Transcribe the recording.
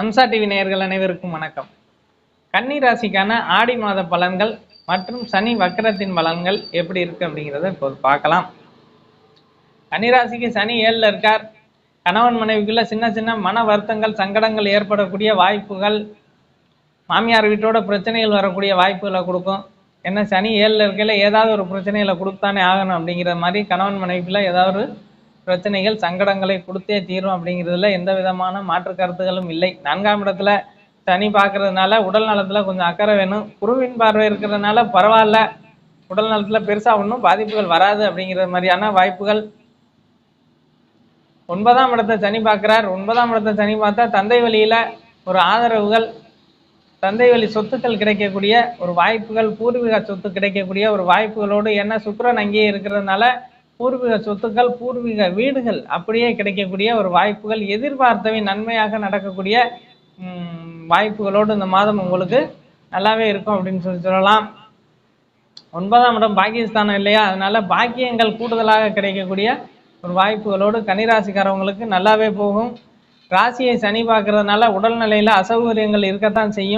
Amsa TV நேயர்கள் அனைவருக்கும் வணக்கம். கன்னி ராசிக்கான ஆடி மாத பலன்கள் மற்றும் சனி வக்கரத்தின் பலன்கள் எப்படி இருக்கு அப்படிங்கிறத இப்போது பார்க்கலாம். கன்னிராசிக்கு சனி ஏழில் இருக்கார். கணவன் மனைவிக்குள்ள சின்ன சின்ன மன வருத்தங்கள் சங்கடங்கள் ஏற்படக்கூடிய வாய்ப்புகள் மாமியார் வீட்டோட பிரச்சனைகள் வரக்கூடிய வாய்ப்புகளை கொடுக்கும். என்ன சனி ஏழில் இருக்கையில் ஏதாவது ஒரு பிரச்சனைகளை கொடுத்தானே ஆகணும் அப்படிங்கிற மாதிரி கணவன் மனைவிக்குள்ள ஏதாவது பிரச்சனைகள் சங்கடங்களை கொடுத்தே தீரும் அப்படிங்கிறதுல எந்த விதமான மாற்று கருத்துகளும் இல்லை. நான்காம் இடத்துல சனி பார்க்கறதுனால உடல் நலத்துல கொஞ்சம் அக்கறை வேணும். குருவின் பார்வை இருக்கிறதுனால பரவாயில்ல. உடல் நலத்துல பெருசா ஒன்றும் பாதிப்புகள் வராது அப்படிங்கிற மாதிரியான வாய்ப்புகள். ஒன்பதாம் இடத்தை சனி பார்க்கிறார். ஒன்பதாம் இடத்தை சனி பார்த்தா தந்தை வழியில ஒரு ஆதரவுகள் தந்தை வழி சொத்துக்கள் கிடைக்கக்கூடிய ஒரு வாய்ப்புகள் பூர்வீக சொத்து கிடைக்கக்கூடிய ஒரு வாய்ப்புகளோடு என்ன சுக்கிரன் அங்கேயே இருக்கிறதுனால பூர்வீக சொத்துக்கள் பூர்வீக வீடுகள் அப்படியே கிடைக்கக்கூடிய ஒரு வாய்ப்புகள் எதிர்பார்த்தவை நன்மையாக நடக்கக்கூடிய வாய்ப்புகளோடு இந்த மாதம் உங்களுக்கு நல்லாவே இருக்கும் அப்படின்னு சொல்லி சொல்லலாம். ஒன்பதாம் இடம் பாக்கியஸ்தானம் இல்லையா? அதனால பாக்கியங்கள் கூடுதலாக கிடைக்கக்கூடிய ஒரு வாய்ப்புகளோடு கனிராசிக்காரவங்களுக்கு நல்லாவே போகும். ராசியை சனி பார்க்கறதுனால உடல்நிலையில் அசௌகரியங்கள் இருக்கத்தான் செய்யும்.